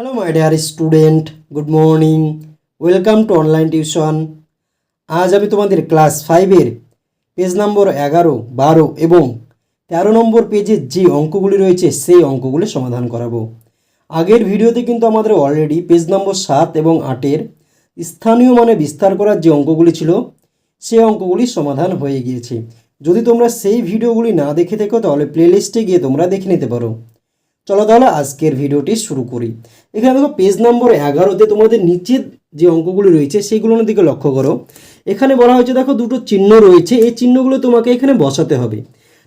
Hello my dear student good morning welcome to online tuition আজ আমি তোমাদের class ফাইভের পেজ নম্বর এগারো, বারো এবং তেরো নম্বর পেজের যে অঙ্কগুলি রয়েছে, সেই অঙ্কগুলি সমাধান করাবো। আগের ভিডিওতে কিন্তু আমাদের অলরেডি পেজ নম্বর সাত এবং আটের স্থানীয় মানে বিস্তার করার যে অঙ্কগুলি ছিল, সেই অঙ্কগুলি সমাধান হয়ে গিয়েছে। যদি তোমরা সেই ভিডিওগুলি না দেখে থেকো, তাহলে প্লেলিস্টে গিয়ে তোমরা দেখে নিতে পারো। চলো তাহলে আজকের ভিডিওটি শুরু করি। এখানে দেখো পেজ নম্বর এগারোতে তোমাদের নিচের যে অঙ্কগুলি রয়েছে সেগুলোর দিকে লক্ষ্য করো। এখানে বলা হয়েছে, দেখো, দুটো চিহ্ন রয়েছে। এই চিহ্নগুলো তোমাকে এখানে বসাতে হবে।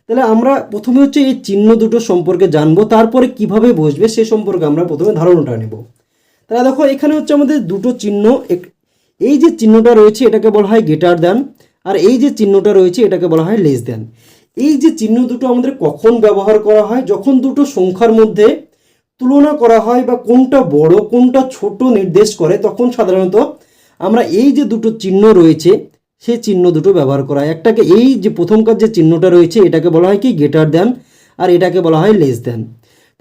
তাহলে আমরা প্রথমে হচ্ছে এই চিহ্ন দুটো সম্পর্কে জানব, তারপরে কীভাবে বসবে সে সম্পর্কে আমরা প্রথমে ধারণাটা নেব। তাহলে দেখো, এখানে হচ্ছে আমাদের দুটো চিহ্ন এই যে চিহ্নটা রয়েছে, এটাকে বলা হয় গেটার দেন আর এই যে চিহ্নটা রয়েছে, এটাকে বলা হয় লেস দেন এই যে চিহ্ন দুটো আমাদের কখন ব্যবহার করা হয়, যখন দুটো সংখ্যার মধ্যে তুলনা করা হয় বা কোনটা বড়, কোনটা ছোট নির্দেশ করে, তখন সাধারণত আমরা এই যে দুটো চিহ্ন রয়েছে, সেই চিহ্ন দুটো ব্যবহার করা হয়। একটাকে এই যে প্রথমকার যে চিহ্নটা রয়েছে, এটাকে বলা হয় কি? গেটার দেন আর এটাকে বলা হয় লেস দেন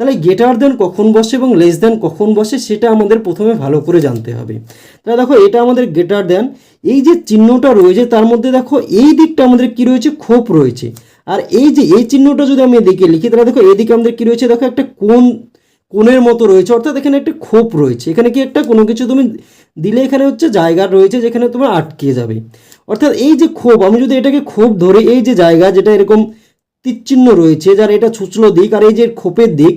তাহলে গেটার দেন কখন বসে এবং লেস দেন কখন বসে, সেটা আমাদের প্রথমে ভালো করে জানতে হবে। তাহলে দেখো, এটা আমাদের গেটার দেন এই যে চিহ্নটা রয়েছে, তার মধ্যে দেখো, এই দিকটা আমাদের কি রয়েছে? খোপ রয়েছে। আর এই যে, এই চিহ্নটা যদি আমি এদিকে লিখি, তাহলে দেখো এদিকে আমাদের কী রয়েছে? দেখো একটা কোন কোণের মতো রয়েছে। অর্থাৎ এখানে একটা খোপ রয়েছে। এখানে কি একটা, কোনো কিছু তুমি দিলে এখানে হচ্ছে জায়গা রয়েছে যেখানে তোমার আটকে যাবে। অর্থাৎ এই যে খোপ, আমি যদি এটাকে খোপ ধরে, এই যে জায়গা যেটা এরকম তীরচিহ্ন রয়েছে, যার এটা ছুচলো দিক, আর এই যে খোপের দিক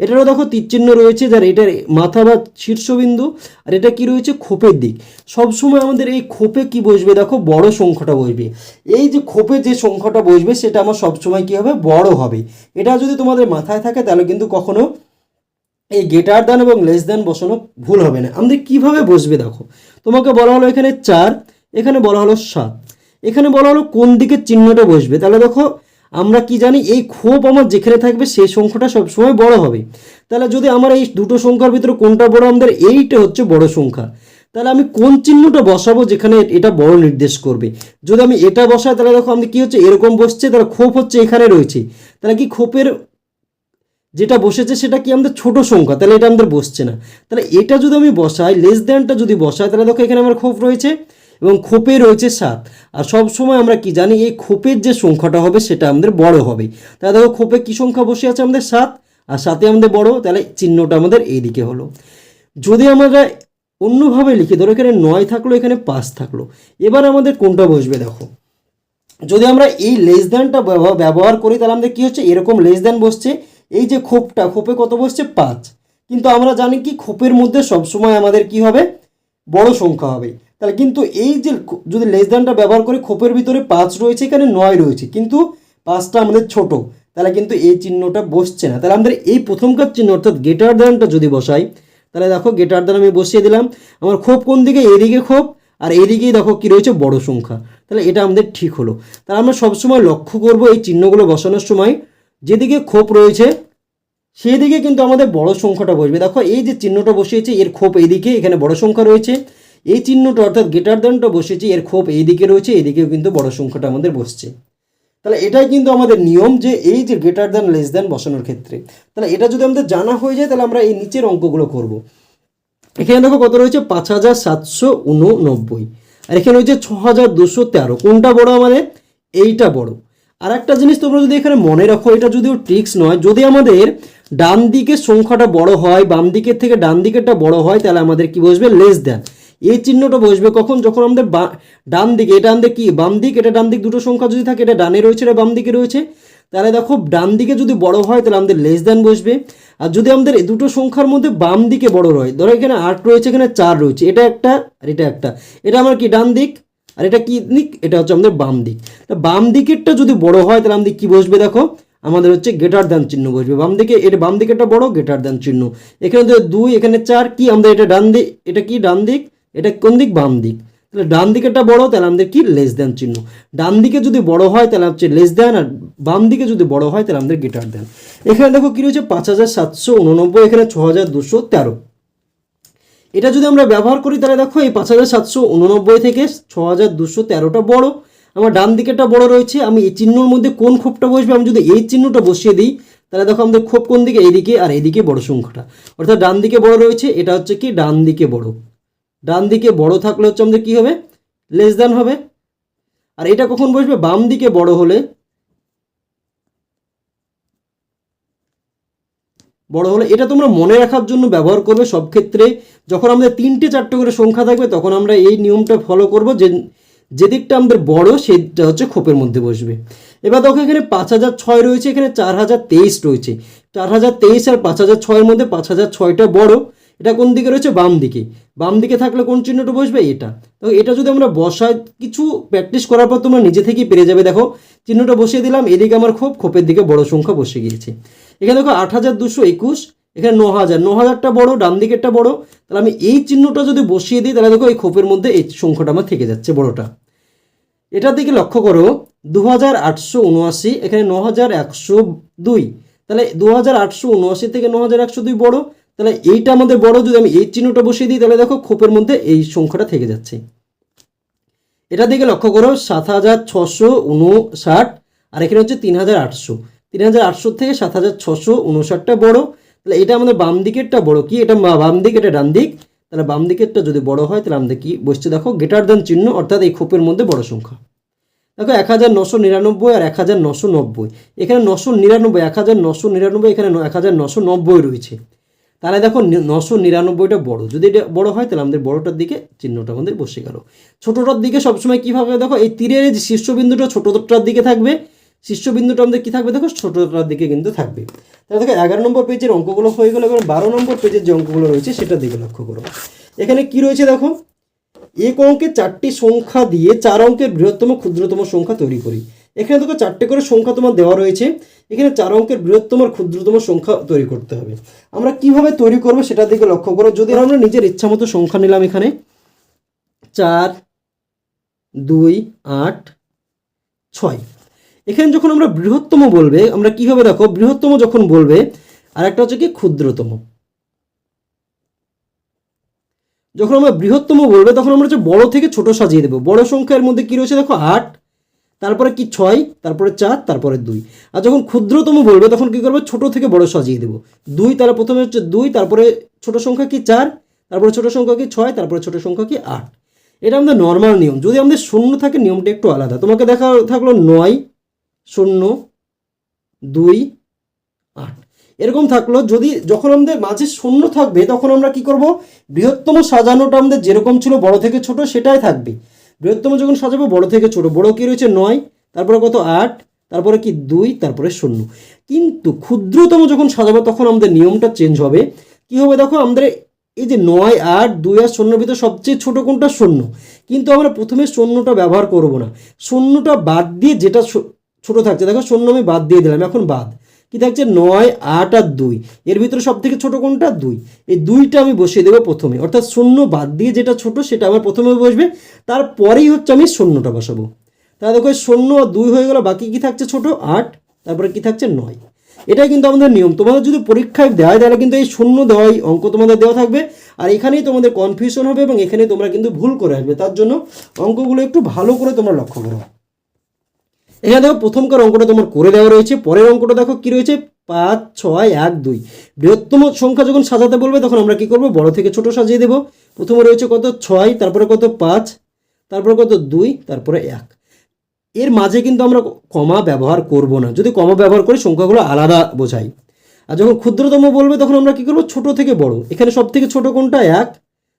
এটারও দেখো তীরচিহ্ন রয়েছে, যার এটার মাথা বা শীর্ষবিন্দু, আর এটা কি রয়েছে? খোপের দিক। সবসময় আমাদের এই খোপে কি বসবে? দেখো, বড় সংখ্যাটা বসবে। এই যে খোপে যে সংখ্যাটা বসবে, সেটা আমার সবসময় কি হবে? বড় হবে। এটা যদি তোমাদের মাথায় থাকে, তাহলে কিন্তু কখনো এই গেটার দান এবং লেস দান বসানো ভুল হবে না। আমাদের কীভাবে বসবে দেখো? তোমাকে বলা হলো এখানে চার, এখানে বলা হলো সাত। এখানে বলা হলো কোন দিকে চিহ্নটা বসবে? তাহলে দেখো আমরা কি জানি, এই খোপ আমার যেখানে থাকবে সেই সংখ্যাটা সবসময় বড় হবে। তাহলে যদি আমার এই দুটো সংখ্যার ভিতরে কোনটা বড়, আমাদের এইটা হচ্ছে বড় সংখ্যা। তাহলে আমি কোন চিহ্নটা বসাবো যেখানে এটা বড় নির্দেশ করবে? যদি আমি এটা বসাই, তাহলে দেখো আমি কি হচ্ছে, এরকম বসছে, তাহলে খোপ হচ্ছে এখানে রয়েছে। তাহলে কি খোপের যেটা বসেছে, সেটা কি আমাদের ছোট সংখ্যা? তাহলে এটা আমাদের বসছে না। তাহলে এটা যদি আমি বসাই লেস দ্যানটা যদি বসাই, তাহলে দেখো এখানে আমার খোপ রয়েছে। এবং খোপে রয়েছে সাত। আর সব সময় আমরা কি জানি, এই খোপের যে সংখ্যাটা হবে সেটা আমাদের বড় হবে। তাহলে দেখো, খোপে কি সংখ্যা বসে আছে আমাদের? সাত। আর সাথে আমাদের বড়, তাহলে চিহ্নটা আমাদের এইদিকে হলো। যদি আমরা অন্যভাবে লিখি, ধরো এখানে নয় থাকল, এখানে পাঁচ থাকল। এবার আমাদের কোনটা বসবে দেখো? যদি আমরা এই লেস দ্যানটা ব্যবহার ব্যবহার করি, তাহলে আমাদের কী হচ্ছে? এরকম লেস দ্যান বসছে। এই যে খোপটা, খোপে কত বসছে? পাঁচ। কিন্তু আমরা জানি কি, খোপের মধ্যে সবসময় আমাদের কি হবে? বড় সংখ্যা হবে। তাহলে কিন্তু এই যে যদি লেস দ্যানটা ব্যবহার করি, খোপের ভিতরে পাঁচ রয়েছে, এখানে নয় রয়েছে। কিন্তু পাঁচটা আমাদের ছোট, তাহলে কিন্তু এই চিহ্নটা বসছে না। তাহলে আমাদের এই প্রথমকার চিহ্ন, অর্থাৎ গেটার দ্যানটা যদি বসাই, তাহলে দেখো গেটার দ্যান আমি বসিয়ে দিলাম। আমার খোপ কোন দিকে? এদিকে খোপ, আর এইদিকেই দেখো কি রয়েছে? বড় সংখ্যা। তাহলে এটা আমাদের ঠিক হলো। তাহলে আমরা সবসময় লক্ষ্য করব এই চিহ্নগুলো বসানোর সময়। যেদিকে খোপ রয়েছে সেই দিকে কিন্তু আমাদের বড় সংখ্যাটা বসবে। দেখো এই যে চিহ্নটা বসিয়েছে, এর খোপ এইদিকে এখানে বড় সংখ্যা রয়েছে। এই চিহ্নটা অর্থাৎ গেটার দানটা বসেছে, এর খোপ এইদিকে রয়েছে, এইদিকেও কিন্তু বড় সংখ্যাটা আমাদের বসছে। তাহলে এটাই কিন্তু আমাদের নিয়ম যে এই যে গেটার দেন লেস দেন বসানোর ক্ষেত্রে। তাহলে এটা যদি আমাদের জানা হয়ে যায়, তাহলে আমরা এই নিচের অঙ্কগুলো করব। এখানে দেখো কত রয়েছে? পাঁচ হাজার সাতশো উননব্বই। আর এখানে রয়েছে ছ হাজার দুশো তেরো। কোনটা বড় আমাদের? এইটা বড়। আর একটা জিনিস তোমরা যদি এখানে মনে রাখো, এটা যদিও ট্রিক্স নয়, যদি আমাদের ডান দিকের সংখ্যাটা বড় হয়, বাম দিকের থেকে ডান দিকেরটা বড় হয়, তাহলে আমাদের কি বসবে? লেস দেন এই চিহ্নটা বসবে কখন? যখন আমাদের ডান দিকে, এটা আমাদের কি? বাম দিক, এটা ডান দিক দুটো সংখ্যা যদি থাকে, এটা ডানে রয়েছে, এটা বাম দিকে রয়েছে। তাহলে দেখো, ডান দিকে যদি বড় হয়, তাহলে আমাদের লেস দেন বসবে। আর যদি আমাদের দুটো সংখ্যার মধ্যে বাম দিকে বড় রয়, ধরো এখানে আট রয়েছে, এখানে চার রয়েছে, এটা একটা আর এটা একটা। এটা আমার কি, ডান দিক? আর এটা কি দিক? এটা হচ্ছে আমাদের বাম দিক। তা বাম দিকেরটা যদি বড় হয়, তাহলে আমাদের কি বসবে দেখো? আমাদের হচ্ছে গেটার দান চিহ্ন বসবে। বাম দিকে, এটা বাম দিকেরটা বড় গেটার দান চিহ্ন। এখানে দুই, এখানে চার, কি? আমাদের এটা ডান দিক, এটা কি? ডান দিক। এটা কোন দিক? বাম দিক। তাহলে ডান দিকেরটা বড়, তাহলে আমাদের কি? লেস দেন চিহ্ন। ডান দিকে যদি বড় হয়, তাহলে হচ্ছে লেস দেন আর বাম দিকে যদি বড় হয়, তাহলে আমাদের গেটার দেন এখানে দেখো কি রয়েছে? পাঁচ হাজার সাতশো উননব্বই, এখানে ছ হাজার দুশো তেরো। এটা যদি আমরা ব্যবহার করি, তাহলে দেখো এই পাঁচ হাজার সাতশো উননব্বই থেকে ছ হাজার দুশো তেরোটা বড়। আমার ডান দিকেরটা বড় রয়েছে। আমি এই চিহ্নর মধ্যে কোন খোপটা বসবে? আমি যদি এই চিহ্নটা বসিয়ে দিই, তাহলে দেখো আমাদের ক্ষোভ কোন দিকে? এইদিকে আর এইদিকে বড় সংখ্যাটা। অর্থাৎ ডান দিকে বড় রয়েছে, এটা হচ্ছে কি? ডান দিকে বড়। ডান দিকে বড় থাকলে হচ্ছে আমাদের কী হবে? লেস দ্যান হবে। আর এটা কখন বসবে? বাম দিকে বড় হলে। বড় হলে এটা তোমরা মনে রাখার জন্য ব্যবহার করবে সব ক্ষেত্রে। যখন আমাদের তিনটে চারটে করে সংখ্যা থাকবে, তখন আমরা এই নিয়মটা ফলো করব যে যে দিকটা আমাদের বড় সেটা হচ্ছে খোপের মধ্যে বসবে। এবার দেখো এখানে পাঁচ হাজার ছয় রয়েছে, এখানে চার হাজার তেইশ রয়েছে। চার হাজার তেইশ আর পাঁচ হাজার ছয়ের মধ্যে পাঁচ হাজার ছয়টা বড়। এটা কোন দিকে রয়েছে? বাম দিকে। বাম দিকে থাকলে কোন চিহ্নটা বসবে? এটা। তো এটা যদি আমরা বসায়, কিছু প্র্যাকটিস করার পর তোমরা নিজে থেকেই পেরে যাবে। দেখো, চিহ্নটা বসিয়ে দিলাম, এদিকে আমার খোপ খোপের দিকে বড় সংখ্যা বসে গিয়েছে। এখানে দেখো, আট হাজার দুশো একুশ, এখানে ন হাজার ন হাজারটা বড়, ডান দিকেরটা বড়। তাহলে আমি এই চিহ্নটা যদি বসিয়ে দিই, তাহলে দেখো, এই খোপের মধ্যে এই সংখ্যাটা আমার থেকে যাচ্ছে বড়টা। এটার দিকে লক্ষ্য করো দু হাজার আটশো উনআশি, এখানে ন হাজার একশো দুই। তাহলে দু হাজার আটশো উনআশি থেকে ন হাজার একশো দুই বড় তাহলে এইটা আমাদের বড়, যদি আমি এই চিহ্নটা বসিয়ে দিই, তাহলে দেখো খোপের মধ্যে এই সংখ্যাটা থেকে যাচ্ছে। এটা দিকে লক্ষ্য করো, সাত হাজার ছশো উনষাট, আর এখানে হচ্ছে তিন হাজার আটশো। তিন হাজার আটশো থেকে সাত হাজার ছশো উনষাটটা বড়। তাহলে এটা আমাদের বাম দিকেরটা বড় কি? এটা বাম দিক, এটা ডান দিক। তাহলে বাম দিকেরটা যদি বড় হয়, তাহলে আমাদের কি বসছে? দেখো গেটার দেন চিহ্ন, অর্থাৎ এই খোপের মধ্যে বড় সংখ্যা। দেখো, এক হাজার নশো নিরানব্বই আর এক হাজার নশো নব্বই। এখানে নশো নিরানব্বই, এক হাজার নশো নিরানব্বই, এখানে এক হাজার নশো নব্বই রয়েছে। তাহলে দেখো নশো নিরানব্বইটা বড়। যদি এটা বড় হয়, তাহলে আমাদের বড়টার দিকে চিহ্নটা আমাদের বসে গেল। ছোটোটার দিকে সবসময় কীভাবে দেখো, এই তীরের যে শীর্ষবিন্দুটা ছোটোটার দিকে থাকবে, শীর্ষবিন্দুটা আমাদের কী থাকবে দেখো, ছোটোটার দিকে কিন্তু থাকবে। তাহলে দেখো, এগারো নম্বর পেজের অঙ্কগুলো হয়ে গেলো, এবার বারো নম্বর পেজের যে অঙ্কগুলো রয়েছে সেটার দিকে লক্ষ্য করো। এখানে কি রয়েছে দেখো, এক অঙ্কে চারটি সংখ্যা দিয়ে চার অঙ্কের বৃহত্তম ক্ষুদ্রতম সংখ্যা তৈরি করি। এখানে দেখো চারটে করে সংখ্যা তোমার দেওয়া রয়েছে। এখানে চার অঙ্কের বৃহত্তম আর ক্ষুদ্রতম সংখ্যা তৈরি করতে হবে। আমরা কীভাবে তৈরি করব সেটার দিকে লক্ষ্য করো। যদি আমরা নিজের ইচ্ছা মতো সংখ্যা নিলাম এখানে, চার, দুই, আট, ছয়। এখানে যখন আমরা বৃহত্তম বলবে, আমরা কীভাবে দেখো, বৃহত্তম যখন বলবে আর একটা হচ্ছে কি ক্ষুদ্রতম। যখন আমরা বৃহত্তম বলবে, তখন আমরা হচ্ছে বড় থেকে ছোট সাজিয়ে দেবো। বড় সংখ্যার মধ্যে কি রয়েছে দেখো, আট তারপরে কি ছয়, তারপরে চার, তারপরে দুই। আর যখন ক্ষুদ্রতম বলবে তখন কি করবে? ছোট থেকে বড় সাজিয়ে দেবো। দুই, তাহলে প্রথমে হচ্ছে দুই, তারপরে ছোট সংখ্যা কি চার, তারপরে ছোট সংখ্যা কি ছয়, তারপরে ছোট সংখ্যা কি আট। এটা আমাদের নর্মাল নিয়ম। যদি আমাদের শূন্য থাকে, নিয়মটা একটু আলাদা। তোমাকে দেখা থাকল নয়, শূন্য, দুই, আট। এরকম থাকল, যদি যখন আমাদের মাঝে শূন্য থাকবে, তখন আমরা কি করব? বৃহত্তম সাজানোটা আমাদের যেরকম ছিল, বড় থেকে ছোট, সেটাই থাকবে। বৃহত্তম যখন সাজাবো, বড় থেকে ছোট। বড় কি রয়েছে? নয়। তারপরে কত? আট। তারপরে কি? দুই। তারপরে শূন্য। কিন্তু ক্ষুদ্রতম যখন সাজাবো, তখন আমাদের নিয়মটা চেঞ্জ হবে। কি হবে দেখো? আমাদের এই যে নয়, আট, দুই আর শূন্যর ভিতরে সবচেয়ে ছোট কোনটা? শূন্য। কিন্তু আমরা প্রথমে শূন্যটা ব্যবহার করব না। শূন্যটা বাদ দিয়ে যেটা ছোট থাকছে, দেখো শূন্য আমি বাদ দিয়ে দিলাম, এখন বাদ। কি থাকছে? নয়, আট আর দুই। এর ভিতরে সব থেকে ছোটো কোনটা? দুই। এই দুইটা আমি বসিয়ে দেবো প্রথমে। অর্থাৎ শূন্য বাদ দিয়ে যেটা ছোট সেটা আমার প্রথমে বসবে। তারপরেই হচ্ছে আমি শূন্যটা বসাবো। তাহলে দেখো, শূন্য আর দুই হয়ে গেল, বাকি কি থাকছে ছোট? আট। তারপরে কি থাকছে? নয়। এটাই কিন্তু আমাদের নিয়ম। তোমাদের যদি পরীক্ষায় দেয়, তাহলে কিন্তু এই শূন্য দেওয়াই অঙ্ক তোমাদের দেওয়া থাকবে। আর এখানেই তোমাদের কনফিউশন হবে এবং এখানেই তোমরা কিন্তু ভুল করে আসবে। তার জন্য অঙ্কগুলো একটু ভালো করে তোমরা লক্ষ্য করো। এখানে দেখো প্রথমকার অঙ্কটা তোমার করে দেওয়া রয়েছে, পরের অঙ্কটা দেখো কি রয়েছে? পাঁচ, ছয়, এক, দুই। বৃহত্তম সংখ্যা যখন সাজাতে বলবে, তখন আমরা কি করব? বড় থেকে ছোট সাজিয়ে দেবো। প্রথমে রয়েছে কত? ছয়, তারপরে কত? পাঁচ, তারপরে কত? দুই, তারপরে এক। এর মাঝে কিন্তু আমরা কমা ব্যবহার করব না। যদি কমা ব্যবহার করি, সংখ্যাগুলো আলাদা বোঝাই আর যখন ক্ষুদ্রতম বলবে, তখন আমরা কি করব? ছোট থেকে বড়। এখানে সব থেকে ছোট কোনটা? এক,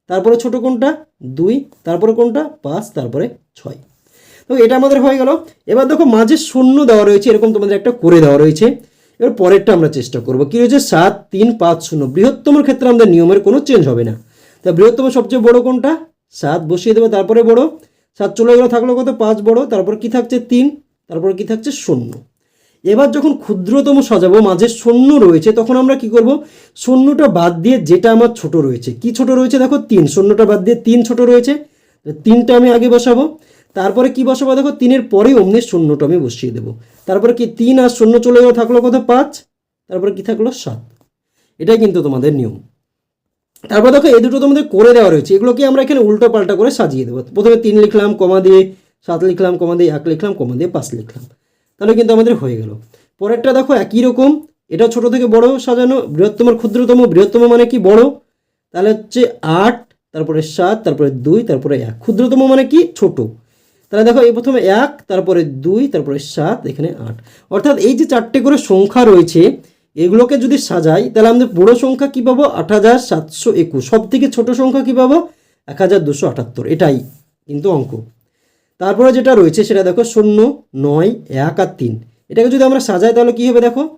তারপরে ছোট কোনটা? দুই, তারপরে কোনটা? পাঁচ, তারপরে ছয়। তো এটা আমাদের হয়ে গেল। এবার দেখো, মাঝে শূন্য দেওয়া রয়েছে, এরকম তোমাদের একটা করে দেওয়া রয়েছে। এবার পরেরটা আমরা চেষ্টা করব। কি রয়েছে? সাত, তিন, পাঁচ, শূন্য। বৃহত্তমের ক্ষেত্রে আমাদের নিয়মের কোনো চেঞ্জ হবে না। তা বৃহত্তম সবচেয়ে বড় কোনটা? সাত, বসিয়ে দেবে, তারপরে বড়। সাত চলে গেলো, থাকল কত? পাঁচ বড়। তারপর কি থাকছে? তিন। তারপর কি থাকছে? শূন্য। এবার যখন ক্ষুদ্রতম সাজাবো, মাঝে শূন্য রয়েছে, তখন আমরা কি করব? শূন্যটা বাদ দিয়ে যেটা আমার ছোট রয়েছে। কি ছোট রয়েছে? দেখো, তিন। শূন্যটা বাদ দিয়ে তিন ছোট রয়েছে। তিনটা আমি আগে বসাবো। তারপরে কি বসাবো? দেখো, তিনের পরে অমনি শূন্যটা আমি বসিয়ে দেবো। তারপরে কি তিন আর শূন্য চলে গেলো থাকল কত? পাঁচ। তারপরে কি থাকল? সাত। এটাই কিন্তু তোমাদের নিয়ম। তারপর দেখো, এই দুটো তোমাদের করে দেওয়া রয়েছে। এগুলোকে আমরা এখানে উল্টো পাল্টা করে সাজিয়ে দেবো? প্রথমে তিন লিখলাম, কমা দিয়ে সাত লিখলাম, কমা দিয়ে এক লিখলাম, কমা দিয়ে পাঁচ লিখলাম। তাহলে কিন্তু আমাদের হয়ে গেল। পরেরটা দেখো, একই রকম। এটা ছোট থেকে বড় সাজানো, বৃহত্তম, ক্ষুদ্রতম, বৃহত্তম মানে কি বড়? তাহলে হচ্ছে আট, তারপরে সাত, তারপরে দুই, তারপরে এক। ক্ষুদ্রতম মানে কি? ছোট। তাহলে দেখো, এই প্রথমে এক, তারপরে দুই, তারপরে সাত, এখানে আট। অর্থাৎ এই যে চারটে করে সংখ্যা রয়েছে, এগুলোকে যদি সাজাই, তাহলে আমাদের বড় সংখ্যা কী পাবো? আট হাজার সাতশো একুশ। সব থেকে ছোটো সংখ্যা কী পাবো? এক হাজার দুশো আটাত্তর। এটাই কিন্তু অঙ্ক। তারপরে যেটা রয়েছে, সেটা দেখো, শূন্য, নয়, এক আর তিন। এটাকে যদি আমরা সাজাই, তাহলে কী হবে দেখো?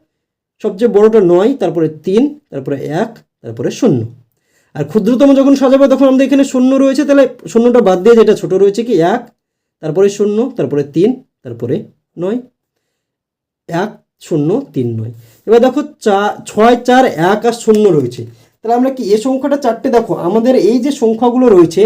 সবচেয়ে বড়টা নয়, তারপরে তিন, তারপরে এক, তারপরে শূন্য। আর ক্ষুদ্রতম যখন সাজাবো, তখন আমাদের এখানে শূন্য রয়েছে, তাহলে শূন্যটা বাদ দিয়ে যেটা ছোট রয়েছে কি? এক তারপরে শূন্য, তারপরে তিন, তারপরে নয়। এক, শূন্য, তিন, নয়। এবার দেখো চা, ছয়, চার, এক আর শূন্য রয়েছে। তাহলে আমরা কি এ সংখ্যাটা চারটে দেখো, আমাদের এই যে সংখ্যাগুলো রয়েছে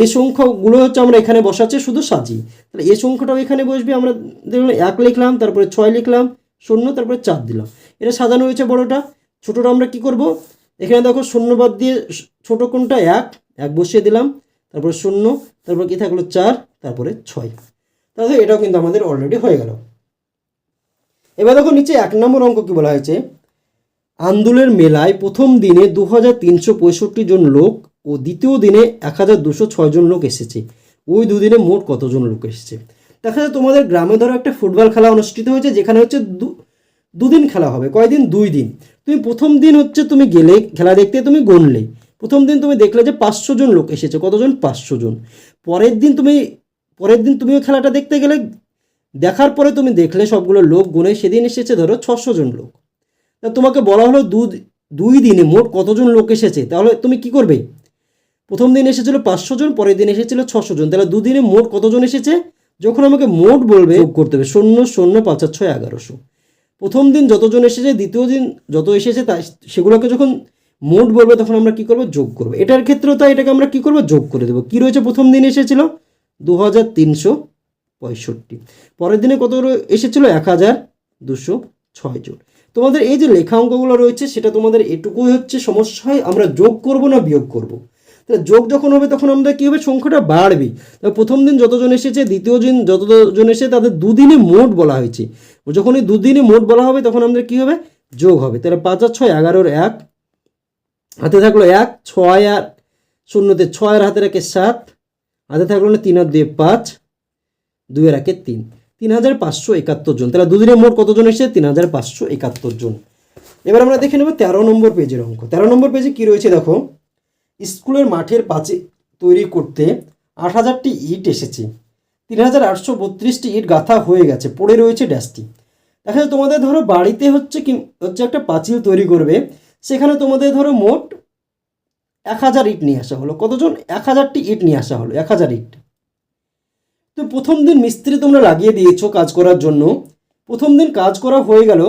এই সংখ্যাগুলো হচ্ছে আমরা এখানে বসাচ্ছি শুধু সাজিয়ে তাহলে এই সংখ্যাটাও এখানে বসবে, আমরা দেখুন এক লিখলাম, তারপরে ছয় লিখলাম, শূন্য, তারপরে চার দিলাম। এটা সাজানো রয়েছে বড়টা। ছোটোটা আমরা কি করব? এখানে দেখো শূন্য বাদ দিয়ে ছোটো কোনটা? এক এক বসিয়ে দিলাম। তারপরে শূন্য, তারপর কি থাকল চার, তারপরে ছয়। তাহলে এটাও কিন্তু আমাদের অলরেডি হয়ে গেল। এবার দেখো নিচে এক নম্বর অঙ্ক কি বলা হয়েছে? আন্দোলের মেলায় প্রথম দিনে দু হাজার তিনশো পঁয়ষট্টি জন লোক ও দ্বিতীয় দিনে এক জন লোক এসেছে। ওই দুদিনে মোট কতজন লোক এসেছে? দেখা যায় তোমাদের গ্রামে ধরো একটা ফুটবল খেলা অনুষ্ঠিত হয়েছে, যেখানে হচ্ছে দু, দুদিন খেলা হবে। কয়দিন? দুই দিন। তুমি প্রথম দিন হচ্ছে তুমি গেলে, খেলা দেখতে তুমি গণলে। প্রথম দিন তুমি দেখলে যে পাঁচশো জন লোক এসেছে, কতজন? পাঁচশো জন। পরের দিন তুমি, পরের দিন তুমিও খেলাটা দেখতে গেলে, দেখার পরে তুমি দেখলে সবগুলো লোক গুনে সেদিন এসেছে ধরো ছশো জন লোক। তা তোমাকে বলা হলো দু, দুই দিনে মোট কতজন লোক এসেছে? তাহলে তুমি কি করবে? প্রথম দিন এসেছিল পাঁচশো জন, পরের দিন এসেছিল ছশো জন। তাহলে দুদিনে মোট কতজন এসেছে? যখন আমাকে মোট বলবে, যোগ করতে হবে শূন্য শূন্য, পাঁচ, ছয়, এগারোশো। প্রথম দিন যতজন এসেছে, দ্বিতীয় দিন যত এসেছে, তা সেগুলোকে যখন মোট বলবে তখন আমরা কি করব? যোগ করব। এটার ক্ষেত্রেও তাই এটাকে আমরা কি করব? যোগ করে দেবো। কি রয়েছে? প্রথম দিন এসেছিল দু হাজার তিনশো পঁয়ষট্টি। পরের দিনে কত এসেছিল? এক হাজার দুশো ছয় জন। তোমাদের এই যে লেখা অঙ্কগুলো রয়েছে, সেটা তোমাদের এটুকুই হচ্ছে সমস্যা হয় আমরা যোগ করব না বিয়োগ করব? তাহলে যোগ যখন হবে, তখন আমাদের কী হবে? সংখ্যাটা বাড়বে। প্রথম দিন যতজন এসেছে, দ্বিতীয় দিন যতজন এসে তাদের দুদিনে মোট বলা হয়েছে। যখন এই দুদিনে মোট বলা হবে, তখন আমাদের কী হবে? যোগ হবে। তাহলে পাঁচ আর ছয়, এগারোর এক। হাতে থাকল এক, ছয় আর শূন্যতে ছয় আর হাতে রাখে সাত, হাতে থাকল না তিন আর দুয়ে পাঁচ দুই একে তিন। তিন হাজার পাঁচশো একাত্তর জন। তাহলে দুদিনে মোট কতজন এসেছে? তিন হাজার পাঁচশো একাত্তর জন। এবার আমরা দেখে নেব তেরো নম্বর পেজের অঙ্ক। তেরো নম্বর পেজে কী রয়েছে দেখো? স্কুলের মাঠের পাঁচে তৈরি করতে আট হাজারটি ইট এসেছে। তিন হাজার আটশো বত্রিশটি ইট গাঁথা হয়ে গেছে, পড়ে রয়েছে ড্যাশটি। দেখা যায় তোমাদের ধরো বাড়িতে হচ্ছে কি, হচ্ছে একটা পাঁচিল তৈরি করবে। সেখানে তোমাদের ধরো মোট এক হাজার ইট নিয়ে আসা হলো। কতজন? এক হাজারটি ইট নিয়ে আসা হলো, এক হাজার ইট। তো প্রথম দিন মিস্ত্রি তোমরা লাগিয়ে দিয়েছ কাজ করার জন্য। প্রথম দিন কাজ করা হয়ে গেল।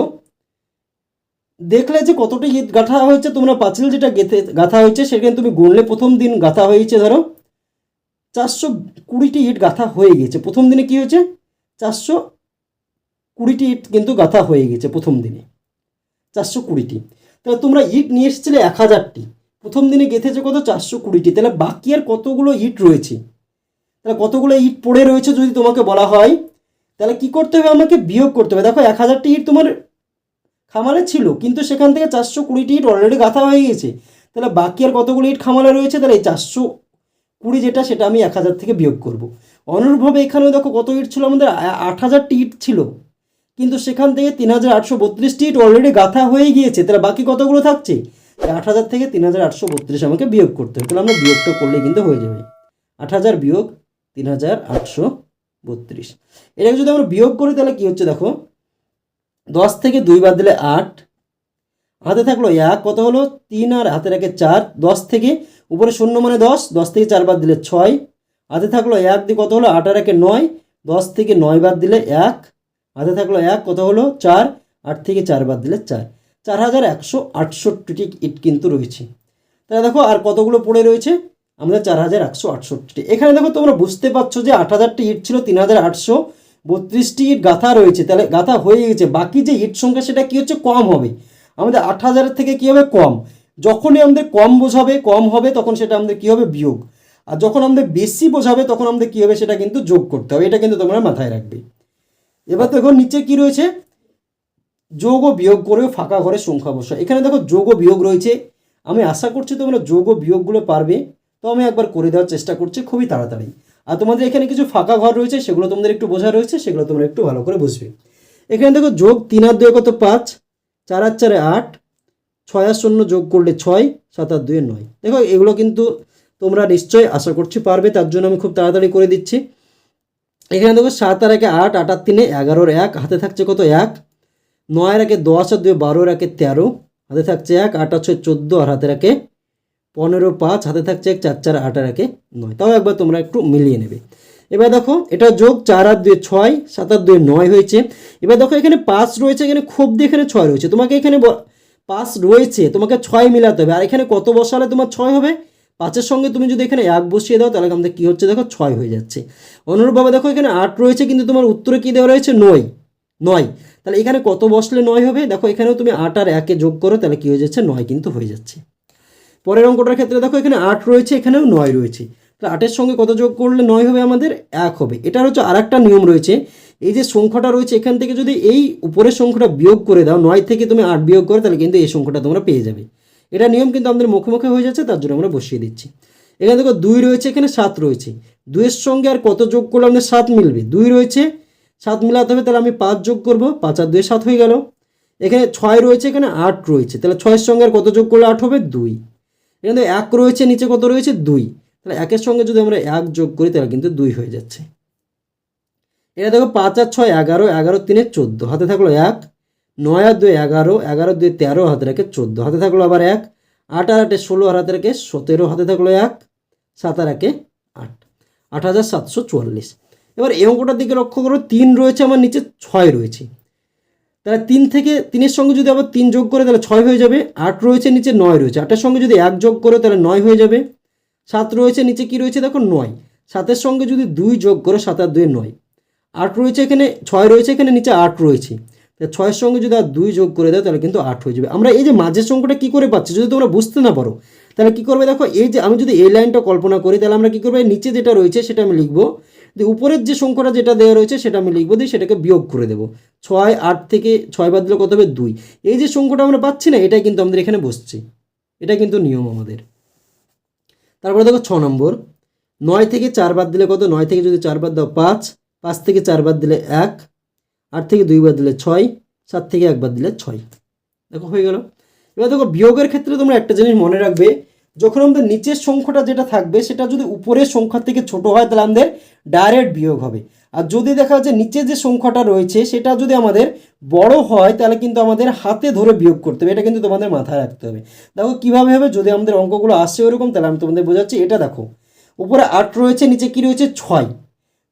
দেখলে যে কতটা ইট গাঁথা হয়েছে, তোমরা পাঁচিল যেটা গেঁথে, গাঁথা হয়েছে সেখানে তুমি গুনলে প্রথম দিন গাঁথা হয়েছে ধরো চারশো কুড়িটি ইট গাঁথা হয়ে গিয়েছে প্রথম দিনে কি হয়েছে? চারশো কুড়িটি ইট কিন্তু গাঁথা হয়ে গেছে প্রথম দিনে। চারশো কুড়িটি। তাহলে তোমরা ইট নিয়ে এসেছিলে এক হাজারটি। প্রথম দিনে গেঁথেছে কত? চারশো কুড়িটি। তাহলে বাকি আর কতগুলো ইট রয়েছে? তাহলে কতগুলো ইট পড়ে রয়েছে যদি তোমাকে বলা হয়? তাহলে কি করতে হবে? আমাকে বিয়োগ করতে হবে। দেখো, এক হাজারটি ইট তোমার খামারে ছিল, কিন্তু সেখান থেকে চারশো কুড়িটি ইট অলরেডি গাঁথা হয়ে গেছে। তাহলে বাকি আর কতগুলো ইট খামারে রয়েছে? তাহলে এই চারশো কুড়ি যেটা, সেটা আমি এক হাজার থেকে বিয়োগ করব। অনুরূপভাবে এখানেও দেখো কত ইট ছিল? আমাদের আট হাজারটি ইট ছিল। কিন্তু সেখান থেকে তিন হাজার আটশো বত্রিশটি ইট অলরেডি গাঁথা হয়ে গিয়েছে। তাহলে বাকি কতগুলো থাকছে? আট হাজার থেকে তিন হাজার আটশো বত্রিশ আমাকে বিয়োগ করতে হবে। তাহলে আমরা বিয়োগটা করলে কিন্তু হয়ে যাবে। আট হাজার বিয়োগ তিন হাজার আটশো বত্রিশ। এটাকে যদি আমরা বিয়োগ করি, তাহলে কি হচ্ছে দেখো? দশ থেকে দুই বাদ দিলে আট। হাতে থাকল এক, কত হলো? তিন আর হাতে রাখে চার, দশ থেকে উপরে শূন্য মানে দশ দশ থেকে চার বাদ দিলে ছয়। হাতে থাকল এক, দিয়ে কত হলো? আট আর একে নয়, দশ থেকে নয় বাদ দিলে এক। হাতে থাকল এক কত হলো চার, আট থেকে চার বাদ দিলে চার। চার হাজার একশো আটষট্টিটি ইট কিন্তু রয়েছে। তাহলে দেখো আর কতগুলো পড়ে রয়েছে? আমাদের চার হাজার একশো আটষট্টি এখানে দেখো তোমরা বুঝতে পারছ যে আট হাজারটি ইট ছিল, তিন হাজার আটশো বত্রিশটি ইট গাঁথা রয়েছে। তাহলে গাঁথা হয়ে গেছে। বাকি যে ইট সংখ্যা, সেটা কী হচ্ছে? কম হবে। আমাদের আট হাজারের থেকে কী হবে? কম। যখনই আমাদের কম বোঝাবে, কম হবে, তখন সেটা আমাদের কী হবে? বিয়োগ। আর যখন আমাদের বেশি বোঝাবে, তখন আমাদের কী হবে? সেটা কিন্তু যোগ করতে হবে। এটা কিন্তু তোমরা মাথায় রাখবে। এবার দেখো নিচে কি রয়েছে? যোগ ও বিয়োগ করেও ফাঁকা ঘরে সংখ্যা বসা। এখানে দেখো যোগ ও বিয়োগ রয়েছে। আমি আশা করছি তোমরা যোগ ও বিয়োগগুলো পারবে। তো আমি একবার করে দেওয়ার চেষ্টা করছি খুবই তাড়াতাড়ি। আর তোমাদের এখানে কিছু ফাঁকা ঘর রয়েছে, সেগুলো তোমাদের একটু বোঝা রয়েছে, সেগুলো তোমরা একটু ভালো করে বুঝবে। এখানে দেখো যোগ তিন আর দুয়ে কত? পাঁচ। চার আর চারে আট। ছয় আর শূন্য যোগ করলে ছয়, সাত আর দুয়ে নয়। দেখো এগুলো কিন্তু তোমরা নিশ্চয়ই আশা করছি পারবে, তার জন্য আমি খুব তাড়াতাড়ি করে দিচ্ছি। এখানে দেখো সাত আর একে আট আট আর তিনে এগারোর এক, হাতে থাকছে কত এক? নয় আর একে দশ আর দুই বারোর একে তেরো, হাতে থাকছে এক, আট আর ছয় চোদ্দ আর হাতে রাখে পনেরো পাঁচ, হাতে থাকছে এক, চার চার, আট আর একে নয়। তাও একবার তোমরা একটু মিলিয়ে নেবে। এবার দেখো, এটা যোগ চার আর দুই ছয়, সাত আর দুই নয় হয়েছে। এবার দেখো, এখানে পাঁচ রয়েছে, এখানে খুব দিয়ে এখানে ছয় রয়েছে। তোমাকে এখানে পাঁচ রয়েছে, তোমাকে ছয় মিলাতে হবে। আর এখানে কত বসালে তোমার ছয় হবে? পাঁচের সঙ্গে তুমি যদি এখানে এক বসিয়ে দাও, তাহলে আমাদের কী হচ্ছে? দেখো ছয় হয়ে যাচ্ছে। অনুরূপভাবে দেখো এখানে আট রয়েছে, কিন্তু তোমার উত্তরে কী দেওয়া রয়েছে? নয়। নয়। তাহলে এখানে কত বসলে নয় হবে? দেখো এখানেও তুমি আট আর একে যোগ করো, তাহলে কী হয়ে যাচ্ছে? নয় কিন্তু হয়ে যাচ্ছে। পরের অঙ্কটার ক্ষেত্রে দেখো এখানে আট রয়েছে, এখানেও নয় রয়েছে। তাহলে আটের সঙ্গে কত যোগ করলে নয় হবে? আমাদের এক হবে। এটার হচ্ছে আর একটা নিয়ম রয়েছে। এই যে সংখ্যাটা রয়েছে, এখান থেকে যদি এই উপরের সংখ্যাটা বিয়োগ করে দাও, নয় থেকে তুমি আট বিয়োগ করো, তাহলে কিন্তু এই সংখ্যাটা তোমরা পেয়ে যাবে। এটা নিয়ম কিন্তু আমাদের মুখে মুখে হয়ে যাচ্ছে, তার জন্য আমরা বসিয়ে দিচ্ছি। এখানে দেখো দুই রয়েছে, এখানে সাত রয়েছে। দুইয়ের সঙ্গে আর কত যোগ করলে আমাদের সাত মিলবে? দুই রয়েছে, সাত মিলাতে হবে, তাহলে আমি পাঁচ যোগ করব, পাঁচ আর দুই সাত হয়ে গেল। এখানে ছয় রয়েছে, এখানে আট রয়েছে, তাহলে ছয়ের সঙ্গে আর কত যোগ করলে আট হবে? দুই। এখানে এক রয়েছে, নিচে কত রয়েছে? দুই। তাহলে একের সঙ্গে যদি আমরা এক যোগ করি, তাহলে কিন্তু দুই হয়ে যাচ্ছে। এটা দেখো পাঁচ আর ছয় এগারো এগারো তিনে চোদ্দ। হাতে থাকল এক নয় আর দুই এগারো এগারো দুই তেরো, হাতে রাখে চোদ্দ। হাতে থাকল আবার এক। আট আর আটে ষোলো আর হাতে রাখে সতেরো, হাতে থাকল এক। সাত আর একে আট। আট হাজার সাতশো চুয়াল্লিশ। এবার এই অঙ্কটার দিকে লক্ষ্য করো, তিন রয়েছে, আমার নিচে ছয় রয়েছে। তাহলে তিন থেকে তিনের সঙ্গে যদি আবার তিন যোগ করে, তাহলে ছয় হয়ে যাবে। আট রয়েছে, নিচে নয় রয়েছে। আটের সঙ্গে যদি এক যোগ করে, তাহলে নয় হয়ে যাবে। সাত রয়েছে, নিচে কি রয়েছে, দেখো নয়। সাতের সঙ্গে যদি দুই যোগ করো, সাত আর দুই নয়। আট রয়েছে এখানে, ছয় রয়েছে এখানে, নিচে আট রয়েছে। ছয়ের সঙ্গে যদি আর দুই যোগ করে দেয়, তাহলে কিন্তু আট হয়ে যাবে। আমরা এই যে মাঝের সংখ্যাটা কী করে পাচ্ছি, যদি তোমরা বুঝতে না পারো, তাহলে কী করবে দেখো, এই যে আমি যদি এই লাইনটা কল্পনা করি, তাহলে আমরা কী করব নিচে যেটা রয়েছে সেটা আমি লিখব। দিয়ে উপরের যে সংখ্যাটা যেটা দেওয়া রয়েছে সেটা আমি লিখব, দিয়ে সেটাকে বিয়োগ করে দেবো। ছয়, আট থেকে ছয় বাদ দিলে কত হবে? দুই। এই যে সংখ্যাটা আমরা পাচ্ছি না, এটাই কিন্তু আমাদের এখানে বসছে। এটা কিন্তু নিয়ম আমাদের। তারপরে দেখো ছ নম্বর। নয় থেকে চার বাদ দিলে কত? নয় থেকে যদি চার বাদ দাও, পাঁচ। পাঁচ থেকে চার বাদ দিলে এক। থেকে দুই বাদ দিলে ছয়, সাত থেকে এক বাদ দিলে ছয়। দেখো, হয়ে গেল। এবার দেখো, বিয়োগের ক্ষেত্রে তোমরা একটা জিনিস মনে রাখবে, যখন আমাদের নিচের সংখ্যাটা যেটা থাকবে, সেটা যদি উপরের সংখ্যার থেকে ছোট হয়, তাহলে আমাদের ডাইরেক্ট বিয়োগ হবে। আর যদি দেখা যাচ্ছে নিচে যে সংখ্যাটা রয়েছে, সেটা যদি আমাদের বড় হয়, তাহলে কিন্তু আমাদের হাতে ধরে বিয়োগ করতে হবে। এটা কিন্তু তোমাদের মাথায় রাখতে হবে। দেখো, কীভাবে হবে? যদি আমাদের অঙ্কগুলো আসে ওরকম, তাহলে আমি তোমাদের বোঝাচ্ছি। এটা দেখো, উপরে আট রয়েছে, নিচে কি রয়েছে? ছয়।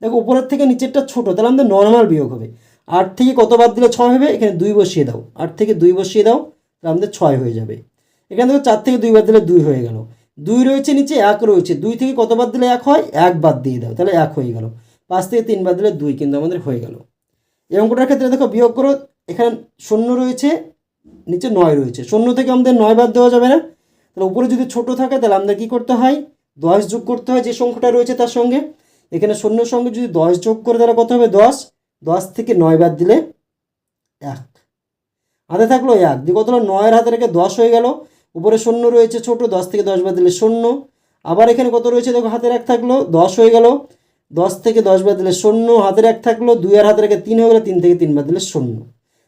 দেখো, উপরের থেকে নিচেরটা ছোট, তাহলে আমাদের নর্মাল বিয়োগ হবে। আট থেকে কত বাদ দিলে ছয় হবে? এখানে দুই বসিয়ে দাও। আট থেকে দুই বসিয়ে দাও, তাহলে আমাদের ছয় হয়ে যাবে। এখানে দেখো চার থেকে দুই বাদ দিলে দুই হয়ে গেল। দুই রয়েছে নিচে, এক রয়েছে। দুই থেকে কত বাদ দিলে এক হয়? এক বাদ দিয়ে দাও, তাহলে এক হয়ে গেল। পাঁচ থেকে তিন বাদ দিলে দুই কিন্তু আমাদের হয়ে গেল। এই অঙ্কটার ক্ষেত্রে দেখো বিয়োগ করো, এখানে শূন্য রয়েছে, নিচে নয় রয়েছে। শূন্য থেকে আমাদের নয় বাদ দেওয়া যাবে না। তাহলে উপরে যদি ছোট থাকে, তাহলে আমাদের কী করতে হয়? দশ যোগ করতে হয় যে সংখ্যাটা রয়েছে তার সঙ্গে। এখানে শূন্যর সঙ্গে যদি দশ যোগ করে, তাহলে কত হবে? দশ। দশ থেকে নয় বাদ দিলে এক। হাতে থাকল এক। দিয়ে কত নয়ের হাতে রেখে দশ হয়ে গেল। উপরে শূন্য রয়েছে ছোট, দশ থেকে দশ বাদ দিলে শূন্য। আবার এখানে কত রয়েছে? দেখো, হাতের এক থাকল, দশ হয়ে গেল। দশ থেকে দশ বাদ দিলে শূন্য, হাতের এক থাকল, দুই আর হাতে রেখে তিন হয়ে গেলো, তিন থেকে তিন বাদ দিলে শূন্য।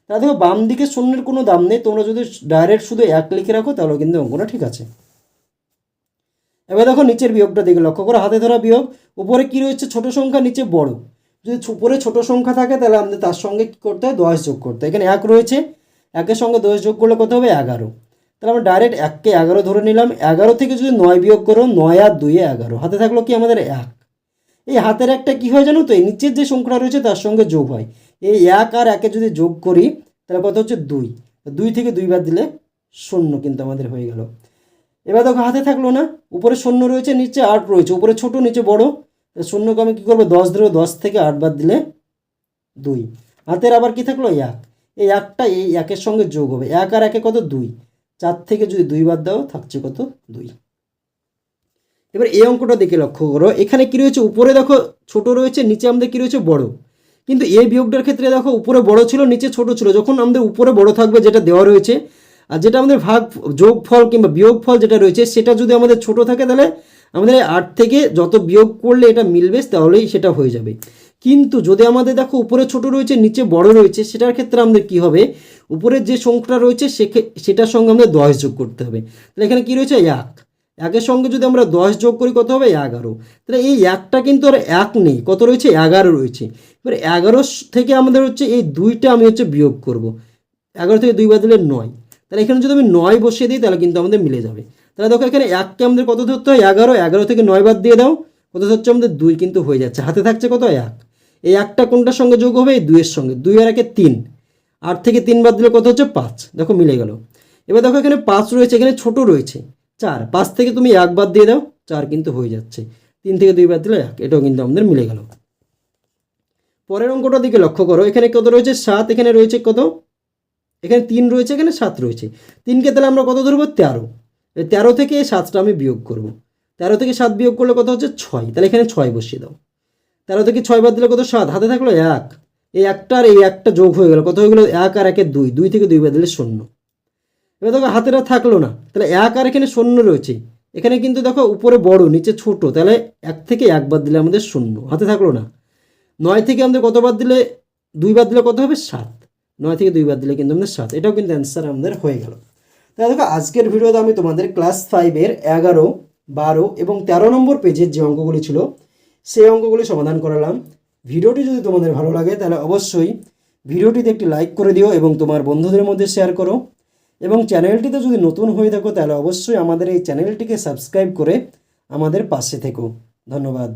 তাহলে দেখো, বাম দিকে শূন্যের কোনো দাম নেই। তোমরা যদি ডাইরেক্ট শুধু এক লিখে রাখো, তাহলে কিন্তু অঙ্কটা ঠিক আছে। এবার দেখো, নিচের বিয়োগটা দিকে লক্ষ্য করো। হাতে ধরা বিয়োগ। উপরে কী রয়েছে? ছোট সংখ্যা, নিচে বড়। যদি উপরে ছোট সংখ্যা থাকে, তাহলে আমাদের তার সঙ্গে কী করতে হয়? দশ যোগ করতে এখানে এক রয়েছে। একের সঙ্গে দশ যোগ করলে কত হবে? এগারো। তাহলে আমরা ডাইরেক্ট এককে এগারো ধরে নিলাম। এগারো থেকে যদি নয় বিয়োগ করো, নয় আর দুইয়ে এগারো। হাতে থাকল কি? আমাদের এক। এই হাতের একটা কি হয় জানো তো? এই নিচের যে সংখ্যাটা রয়েছে, তার সঙ্গে যোগ হয়। এই এক আর একে যদি যোগ করি, তাহলে কত হচ্ছে? দুই। দুই থেকে দুই বাদ দিলে শূন্য কিন্তু আমাদের হয়ে গেল। এবার দেখো, হাতে থাকল না। উপরে শূন্য রয়েছে, নিচে আট রয়েছে। উপরে ছোট, নিচে বড়। শূন্যকে আমি কী করব? দশ ধরে দশ থেকে আট বাদ দিলে দুই। হাতের আবার কি থাকল? এক। এই একটা এই একের সঙ্গে যোগ হবে। এক আর একে কত? দুই। চার থেকে যদি দুই বাদ দাও, থাকছে কত? দুই। এবার এই অঙ্কটা দেখে লক্ষ্য করো। এখানে কি রয়েছে? উপরে দেখো ছোট রয়েছে, নিচে আমাদের কি রয়েছে? বড়। কিন্তু এই বিয়োগটার ক্ষেত্রে দেখো, উপরে বড় ছিল, নিচে ছোট ছিল। যখন আমাদের উপরে বড় থাকবে, যেটা দেওয়া রয়েছে, আর যেটা আমাদের ভাগ যোগফল কিংবা বিয়োগফল যেটা রয়েছে, সেটা যদি আমাদের ছোট থাকে, তাহলে আমাদের আট থেকে যত বিয়োগ করলে এটা মিলবে, তাহলেই সেটা হয়ে যাবে। কিন্তু যদি আমাদের দেখো উপরে ছোট রয়েছে, নিচে বড় রয়েছে, সেটার ক্ষেত্রে আমাদের কি হবে? উপরের যে সংখ্যাটা রয়েছে সেটার সঙ্গে আমাদের দশ যোগ করতে হবে। তাহলে এখানে কি রয়েছে? এক। একের সঙ্গে যদি আমরা দশ যোগ করি, কত হবে? এগারো। তাহলে এই একটা কিন্তু আর এক নেই। কত রয়েছে? এগারো রয়েছে। এবার এগারো থেকে আমাদের হচ্ছে এই দুইটা আমি হচ্ছে বিয়োগ করব। এগারো থেকে দুই বাদ দিলে নয়। তাহলে এখানে যদি আমি নয় বসিয়ে দিই, তাহলে কিন্তু আমাদের মিলে যাবে। তাহলে দেখো এখানে এককে আমাদের কত ধরতে হয় এগারো এগারো থেকে নয় বাদ দিয়ে দাও। কত ধরছে আমাদের দুই, কিন্তু হয়ে যাচ্ছে। হাতে থাকছে কত? এক। এই একটা কোনটার সঙ্গে যোগ হবে? এই দুইয়ের সঙ্গে। দুই আর একে তিন। আট থেকে তিন বাদ দিলে কত হচ্ছে? পাঁচ। দেখো মিলে গেল। এবার দেখো এখানে পাঁচ রয়েছে, এখানে ছোট রয়েছে। চার। পাঁচ থেকে তুমি এক বাদ দিয়ে দাও। চার কিন্তু হয়ে যাচ্ছে। তিন থেকে দুই বাদ দিলে এক। এটাও কিন্তু আমাদের মিলে গেল। পরের অঙ্কটার দিকে লক্ষ্য করো। এখানে কত রয়েছে? সাত। এখানে রয়েছে কত? এখানে তিন রয়েছে, এখানে সাত রয়েছে। তিনকে তাহলে আমরা কত ধরবো? তেরো। তেরো থেকে সাতটা আমি বিয়োগ করব। তেরো থেকে সাত বিয়োগ করলে কত হচ্ছে? ছয়। তাহলে এখানে ছয় বসিয়ে দাও। তেরো থেকে ছয় বাদ দিলে কত? সাত। হাতে থাকল এক। এই একটা আর এই একটা যোগ হয়ে গেল। কত হয়ে গেলো? এক আর একে দুই। দুই থেকে দুই বাদ দিলে শূন্য। এবার দেখো আর থাকল না। তাহলে এক আর এখানে শূন্য রয়েছে। এখানে কিন্তু দেখো, উপরে বড়, নিচে ছোট। তাহলে এক থেকে এক বাদ দিলে আমাদের শূন্য। হাতে থাকল না। নয় থেকে আমাদের কত বাদ দিলে? দুই বাদ দিলে কত হবে? সাত। নয় থেকে দুই বাদ দিলে কিন্তু আমাদের সাত। এটাও কিন্তু অ্যান্সার আমাদের হয়ে গেল। তাহলে দেখো, আজকের ভিডিওতে আমি তোমাদের ক্লাস ফাইভের এগারো, বারো এবং তেরো নম্বর পেজের যে অঙ্কগুলি ছিল, সেই অঙ্কগুলি সমাধান করালাম। ভিডিওটি যদি তোমাদের ভালো লাগে, তাহলে অবশ্যই ভিডিওটিতে একটি লাইক করে দিও এবং তোমার বন্ধুদের মধ্যে শেয়ার করো। এবং চ্যানেলটিতে যদি নতুন হয়ে থাকো, তাহলে অবশ্যই আমাদের এই চ্যানেলটিকে সাবস্ক্রাইব করে আমাদের পাশে থেকো। ধন্যবাদ।